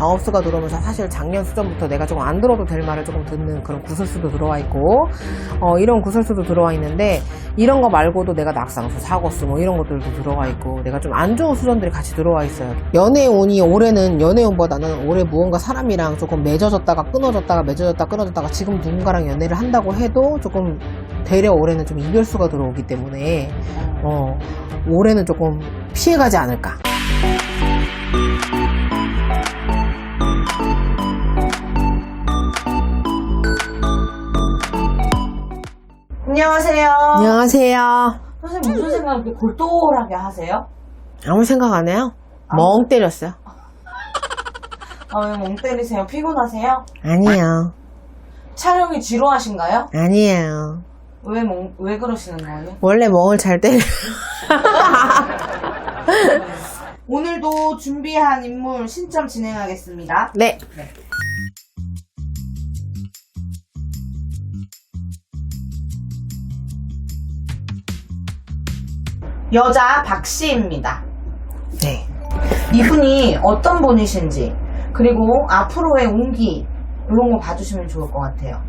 아홉수가 들어오면서 사실 작년 수전부터 내가 조금 안 들어도 될 말을 조금 듣는 그런 구설수도 들어와 있고 어, 이런 구설수도 들어와 있는데 이런 거 말고도 내가 낙상수, 사고수 뭐 이런 것들도 들어와 있고 내가 좀 안 좋은 수전들이 같이 들어와 있어요. 연애운이 올해는 연애운보다는 올해 무언가 사람이랑 조금 맺어졌다가 끊어졌다가 맺어졌다 끊어졌다가 지금 누군가랑 연애를 한다고 해도 조금 되려 올해는 좀 이별수가 들어오기 때문에 어, 올해는 조금 피해가지 않을까. 안녕하세요. 안녕하세요. 선생님 무슨 생각 이렇게 골똘하게 하세요? 아무 생각 안 해요? 아무 멍 때렸어요. 아, 왜 멍 때리세요? 피곤하세요? 아니에요. 촬영이 지루하신가요? 아니에요. 왜 멍, 왜 그러시는 거예요? 원래 멍을 잘 때려. 오늘도 준비한 인물 신점 진행하겠습니다. 네. 여자 박씨입니다. 네. 이분이 어떤 분이신지, 그리고 앞으로의 운기, 이런 거 봐주시면 좋을 것 같아요.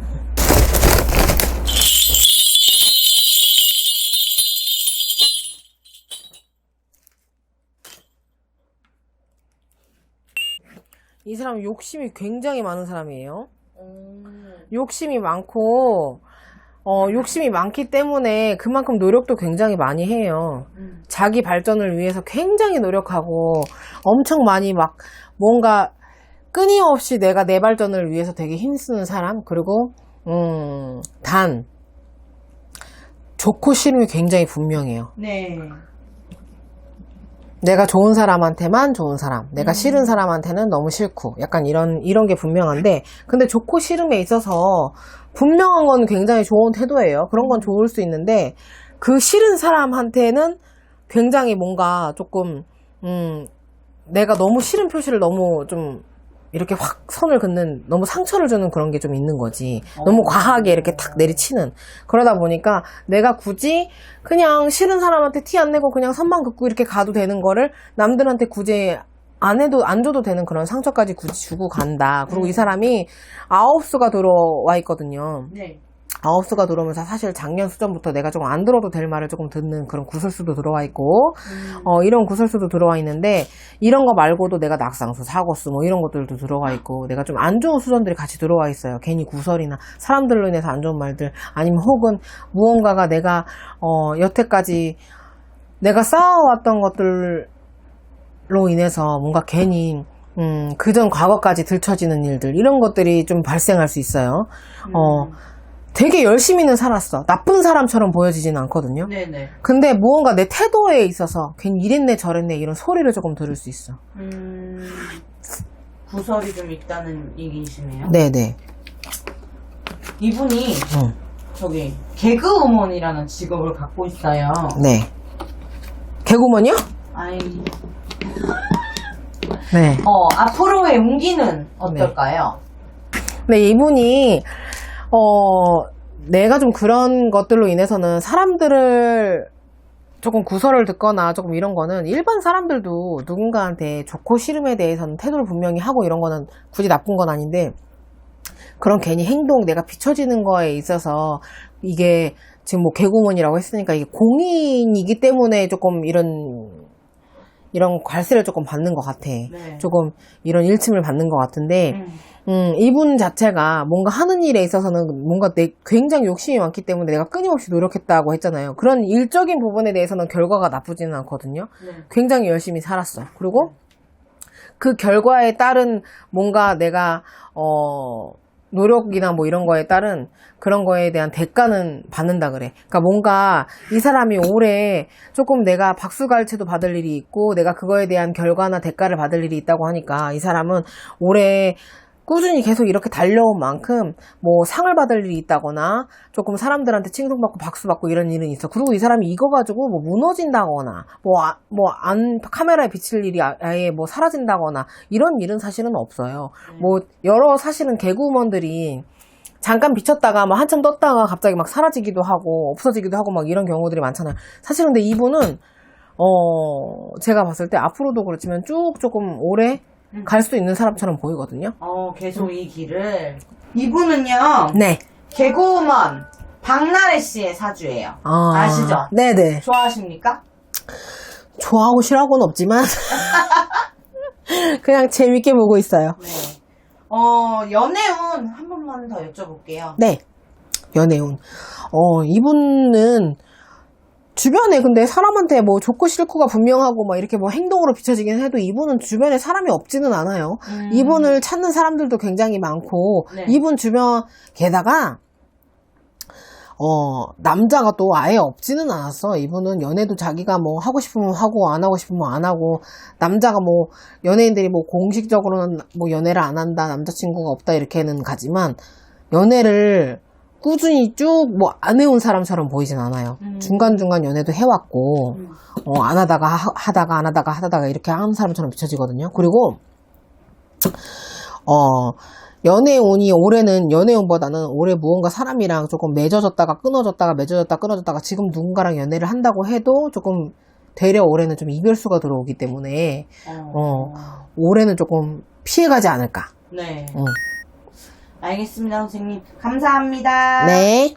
이 사람 욕심이 굉장히 많은 사람이에요. 욕심이 많고, 어, 욕심이 많기 때문에 그만큼 노력도 굉장히 많이 해요. 자기 발전을 위해서 굉장히 노력하고, 엄청 많이 막, 뭔가, 끊임없이 내가 내 발전을 위해서 되게 힘쓰는 사람, 그리고, 음, 단, 좋고 싫음이 굉장히 분명해요. 네. 내가 좋은 사람한테만 좋은 사람, 내가 싫은 사람한테는 너무 싫고, 약간 이런, 이런 게 분명한데, 근데 좋고 싫음에 있어서 분명한 건 굉장히 좋은 태도예요. 그런 건 좋을 수 있는데, 그 싫은 사람한테는 굉장히 뭔가 조금, 음, 내가 너무 싫은 표시를 너무 좀, 이렇게 확 선을 긋는, 너무 상처를 주는 그런 게 좀 있는 거지. 너무 과하게 이렇게 탁 내리치는. 그러다 보니까 내가 굳이 그냥 싫은 사람한테 티 안 내고 그냥 선만 긋고 이렇게 가도 되는 거를 남들한테 굳이 안 해도, 안 줘도 되는 그런 상처까지 굳이 주고 간다. 그리고 이 사람이 아홉 수가 들어와 있거든요. 네. 아홉 수가 들어오면서 사실 작년 수전부터 내가 조금 안 들어도 될 말을 조금 듣는 그런 구설수도 들어와 있고, 어, 이런 구설수도 들어와 있는데, 이런 거 말고도 내가 낙상수, 사고수, 뭐 이런 것들도 들어와 있고, 내가 좀 안 좋은 수전들이 같이 들어와 있어요. 괜히 구설이나 사람들로 인해서 안 좋은 말들, 아니면 혹은 무언가가 내가, 어, 여태까지 내가 쌓아왔던 것들로 인해서 뭔가 괜히, 음, 그전 과거까지 들춰지는 일들, 이런 것들이 좀 발생할 수 있어요. 어, 되게 열심히는 살았어. 나쁜 사람처럼 보여지진 않거든요. 네네. 근데 무언가 내 태도에 있어서 괜히 이랬네 저랬네 이런 소리를 조금 들을 수 있어. 음, 구설이 좀 있다는 얘기이시네요. 네네. 이분이 응. 저기 개그우먼이라는 직업을 갖고 있어요. 네. 개구먼이요? 아이, 네. 어, 앞으로의 운기는 어떨까요? 근데 이분이 어 내가 좀 그런 것들로 인해서는 사람들을 조금 구설을 듣거나 조금 이런 거는 일반 사람들도 누군가한테 좋고 싫음에 대해서는 태도를 분명히 하고 이런 거는 굳이 나쁜 건 아닌데 그런 괜히 행동 내가 비춰지는 거에 있어서 이게 지금 뭐 개구먼이라고 했으니까 이게 공인이기 때문에 조금 이런 이런 괄세를 조금 받는 것 같아. 네. 조금 이런 일침을 받는 것 같은데 음. 음, 이분 자체가 뭔가 하는 일에 있어서는 뭔가 내 굉장히 욕심이 많기 때문에 내가 끊임없이 노력했다고 했잖아요. 그런 일적인 부분에 대해서는 결과가 나쁘지는 않거든요. 네. 굉장히 열심히 살았어. 그리고 그 결과에 따른 뭔가 내가 어 노력이나 뭐 이런 거에 따른 그런 거에 대한 대가는 받는다 그래. 그러니까 뭔가 이 사람이 올해 조금 내가 박수갈채도 받을 일이 있고 내가 그거에 대한 결과나 대가를 받을 일이 있다고 하니까 이 사람은 올해 꾸준히 계속 이렇게 달려온 만큼 뭐 상을 받을 일이 있다거나 조금 사람들한테 칭송받고 박수받고 이런 일은 있어. 그리고 이 사람이 이거 가지고 뭐 무너진다거나 뭐뭐안 카메라에 비칠 일이 아- 아예 뭐 사라진다거나 이런 일은 사실은 없어요. 뭐 여러 사실은 개그우먼들이 잠깐 비쳤다가 막 한참 떴다가 갑자기 막 사라지기도 하고 없어지기도 하고 막 이런 경우들이 많잖아요. 사실 근데 이분은 어 제가 봤을 때 앞으로도 그렇지만 쭉 조금 오래 음. 갈 수 있는 사람처럼 보이거든요. 어, 계속 이 길을. 이분은요, 네. 개그우먼 박나래 씨의 사주예요. 아, 아시죠? 네네. 좋아하십니까? 좋아하고 싫어하고는 없지만 그냥 재밌게 보고 있어요. 네. 어, 연애운 한 번만 더 여쭤볼게요. 네. 연애운. 어, 이분은 주변에 근데 사람한테 뭐 좋고 싫고가 분명하고 막 이렇게 뭐 행동으로 비춰지긴 해도 이분은 주변에 사람이 없지는 않아요. 음. 이분을 찾는 사람들도 굉장히 많고 네. 이분 주변 게다가 어 남자가 또 아예 없지는 않았어. 이분은 연애도 자기가 뭐 하고 싶으면 하고 안 하고 싶으면 안 하고 남자가 뭐 연예인들이 뭐 공식적으로는 뭐 연애를 안 한다 남자친구가 없다 이렇게는 가지만 연애를 꾸준히 쭉 뭐 안 해온 사람처럼 보이진 않아요. 음. 중간중간 연애도 해왔고 음. 어, 안 하다가 하, 하다가 안 하다가 하다가 이렇게 하는 사람처럼 비춰지거든요. 그리고 어 연애운이 올해는 연애운보다는 올해 무언가 사람이랑 조금 맺어졌다가 끊어졌다가 맺어졌다 끊어졌다가 지금 누군가랑 연애를 한다고 해도 조금 되려 올해는 좀 이별수가 들어오기 때문에 어. 올해는 조금 피해가지 않을까. 네. 응. 알겠습니다, 선생님. 감사합니다. 네.